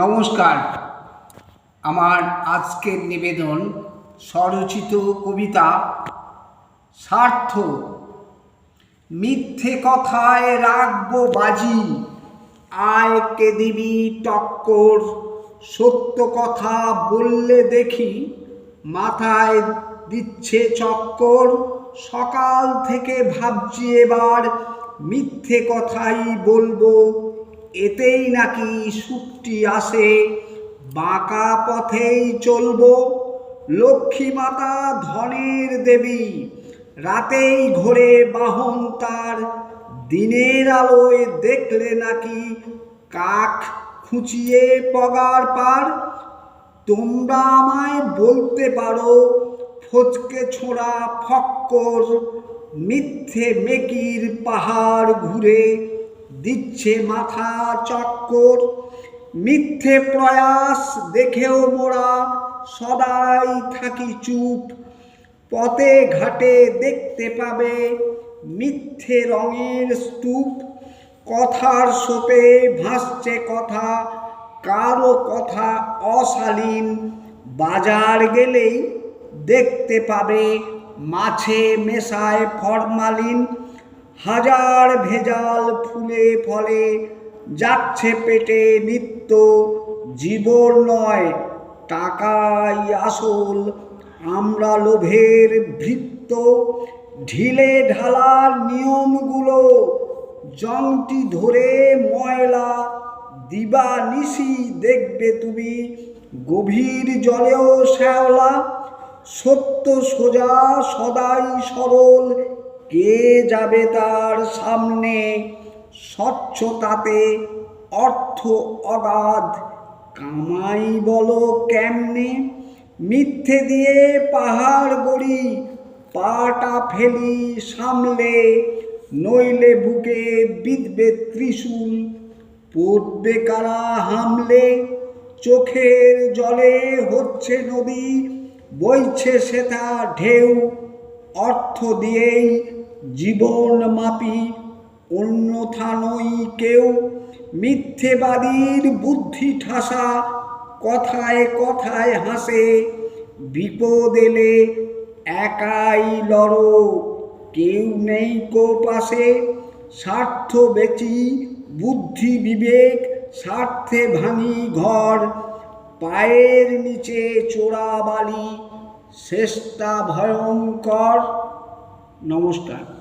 নমস্কার। আমার আজকের নিবেদন স্বরচিত কবিতা স্বার্থ মিথ্যে কথায় রাখব বাজি। আয় কে দিবি টক্কর। সত্য কথা বললে দেখি মাথায় দিচ্ছে চক্কর। সকাল থেকে ভাবছি এবার মিথ্যে কথাই বলব। এতেই নাকি সুখটি আসে। বাঁকা পথেই চলব। লক্ষ্মী মাতা ধনের দেবী। রাতেই ঘোরে বাহন তার। দিনের আলোয় দেখলে নাকি কাক খুঁচিয়ে পগার পার। তোমরা আমায় বলতে পারো, ফচকে ছোঁড়া ফক্কর মিথ্যে মেকির পাহাড় ঘুরে। দিচ্ছে মাথা চক্কর। মিথ্যে প্রয়াস দেখেও মোরা সদাই থাকি চুপ। পথে ঘাটে দেখতে পাবে মিথ্যে রঙের স্তূপ। কথার সোপে ভাসছে কথা, কারও কথা অশালীন। বাজার গেলেই দেখতে পাবে মাছে মেশায় ফরমালিন। হাজার ভেজাল ফুলে ফলে, যাচ্ছে পেটে নিত্য জীবন নয়, টাকাই আসল। আমরা লোভের ভৃত্য, ঢিলে ঢালার নিয়মগুলো, জংটি ধরে ময়লা, দিবা নিশি দেখবে তুমি, গভীর জলেও শ্যাওলা, সত্য সোজা সদাই সরল কে যাবে তার সামনে? স্বচ্ছতাতে অর্থ অগাধ। কামাই বলো কেমনে? মিথ্যে দিয়ে পাহাড় গড়ি, পাটা ফেলি সামলে, নইলে বুকে বিধবে ত্রিশূল। পড়বে কারা হামলে? চোখের জলে হচ্ছে নদী, বইছে সেথা ঢেউ। অর্থ দিয়েই জীবন মাপি, অন্যথা নই কেউ। মিথ্যেবাদীর বুদ্ধি ঠাসা, কথায় কথায় হাসে, বিপদ এলে একাই লড়। কেউ নেই কো পাশে স্বার্থ বেচি, বুদ্ধি বিবেক, স্বার্থে ভাঙি ঘর, পায়ের নিচে চোরা বালি। শেষটা ভয়ঙ্কর নমস্কার।